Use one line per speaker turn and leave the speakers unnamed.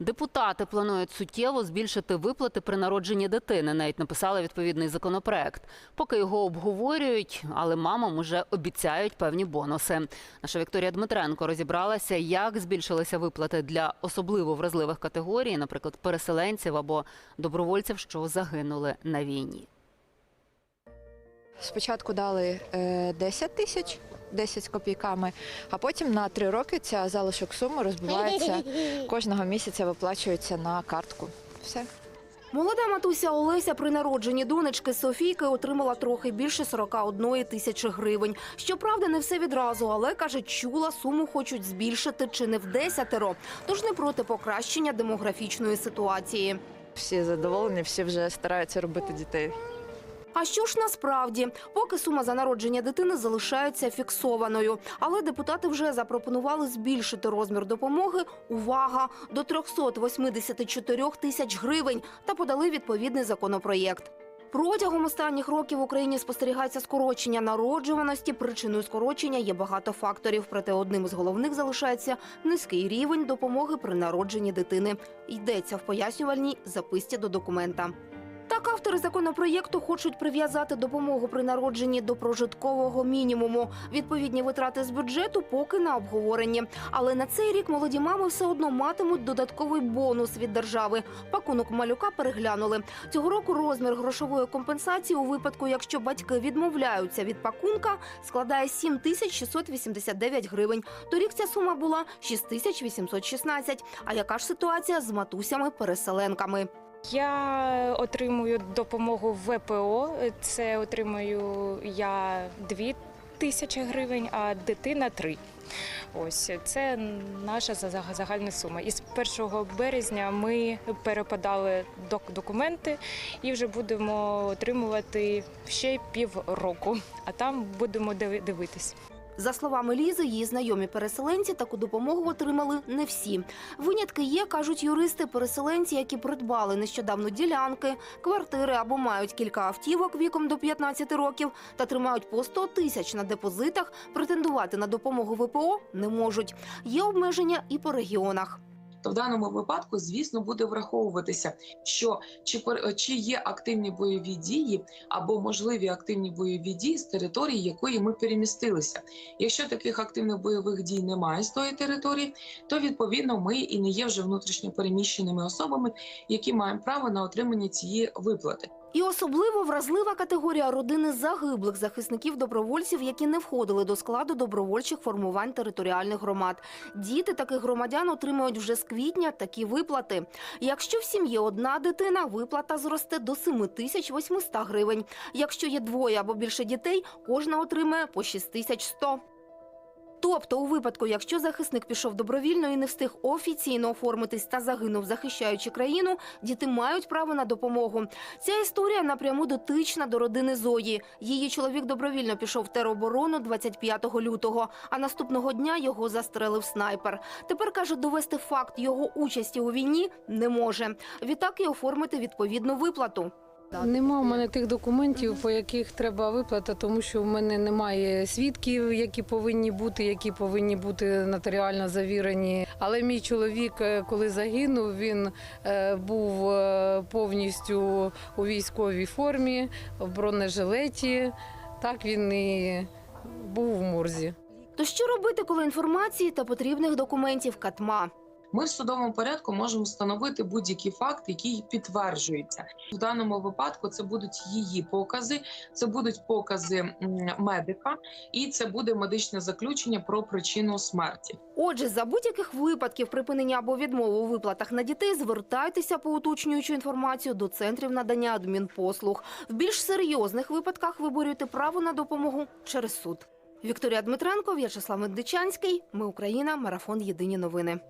Депутати планують суттєво збільшити виплати при народженні дитини. Навіть написали відповідний законопроект. Поки його обговорюють, але мамам уже обіцяють певні бонуси. Наша Вікторія Дмитренко розібралася, як збільшилися виплати для особливо вразливих категорій, наприклад, переселенців або добровольців, що загинули на війні.
Спочатку дали е, 10 тисяч, 10 з копійками, а потім на 3 роки ця залишок суми розбивається кожного місяця виплачується на картку. Все.
Молода матуся Олеся при народженні донечки Софійки отримала трохи більше 41 тисячі гривень. Щоправда, не все відразу, але каже, чула суму хочуть збільшити чи не в десятеро. Тож не проти покращення демографічної ситуації.
Всі задоволені, всі вже стараються робити дітей.
А що ж насправді, поки сума за народження дитини залишається фіксованою, але депутати вже запропонували збільшити розмір допомоги. Увага до 384 тисяч гривень та подали відповідний законопроєкт. Протягом останніх років в Україні спостерігається скорочення народжуваності. Причиною скорочення є багато факторів, проте одним із головних залишається низький рівень допомоги при народженні дитини. Йдеться в пояснювальній записці до документа. Так, автори законопроєкту хочуть прив'язати допомогу при народженні до прожиткового мінімуму. Відповідні витрати з бюджету поки на обговоренні. Але на цей рік молоді мами все одно матимуть додатковий бонус від держави. Пакунок малюка переглянули. Цього року розмір грошової компенсації у випадку, якщо батьки відмовляються від пакунка, складає 7 тисяч 689 гривень. Торік ця сума була 6 тисяч 816. А яка ж ситуація з матусями-переселенками?
Я отримую допомогу ВПО. Це отримую я 2 тисячі гривень, а дитина 3. Ось це наша загальна сума. І з 1 березня ми перепадали док- документи і вже будемо отримувати ще півроку, а там будемо диви- дивитись.
За словами Лізи, її знайомі переселенці таку допомогу отримали не всі. Винятки є, кажуть юристи, переселенці, які придбали нещодавно ділянки, квартири або мають кілька автівок віком до 15 років та тримають по 100 тисяч на депозитах. Претендувати на допомогу ВПО не можуть. Є обмеження і по регіонах.
То в даному випадку, звісно, буде враховуватися, що чи чи є активні бойові дії або можливі активні бойові дії з території, якої ми перемістилися. Якщо таких активних бойових дій немає з тої території, то відповідно ми і не є вже внутрішньо переміщеними особами, які маємо право на отримання цієї виплати.
І особливо вразлива категорія родини загиблих захисників добровольців, які не входили до складу добровольчих формувань територіальних громад. Діти таких громадян отримують вже з квітня такі виплати. Якщо в сім'ї одна дитина, виплата зросте до 7800 гривень. Якщо є двоє або більше дітей, кожна отримає по 6100. Тобто, у випадку, якщо захисник пішов добровільно і не встиг офіційно оформитись та загинув, захищаючи країну, діти мають право на допомогу. Ця історія напряму дотична до родини Зої. Її чоловік добровільно пішов в тероборону 25 лютого, а наступного дня його застрелив снайпер. Тепер каже, довести факт його участі у війні не може. Відтак і оформити відповідну виплату.
Нема в мене тих документів, по яких треба виплата, тому що в мене немає свідків, які повинні бути, які повинні бути нотаріально завірені. Але мій чоловік, е, коли загинув, він е, був е, повністю у військовій формі, в бронежилеті. Так він і був в морзі.
То що робити, коли інформації та потрібних документів катма?
Ми в судовому порядку можемо встановити будь-який факт, який підтверджується. В даному випадку це будуть її покази, це будуть покази медика, і це буде медичне заключення про причину смерті.
Отже, за будь-яких випадків припинення або відмови у виплатах на дітей звертайтеся по уточнюючу інформацію до центрів надання адмінпослуг. В більш серйозних випадках виборюйте право на допомогу через суд. Вікторія Дмитренко, В'ячеслав Медичанський. Ми Україна. Марафон. Єдині новини.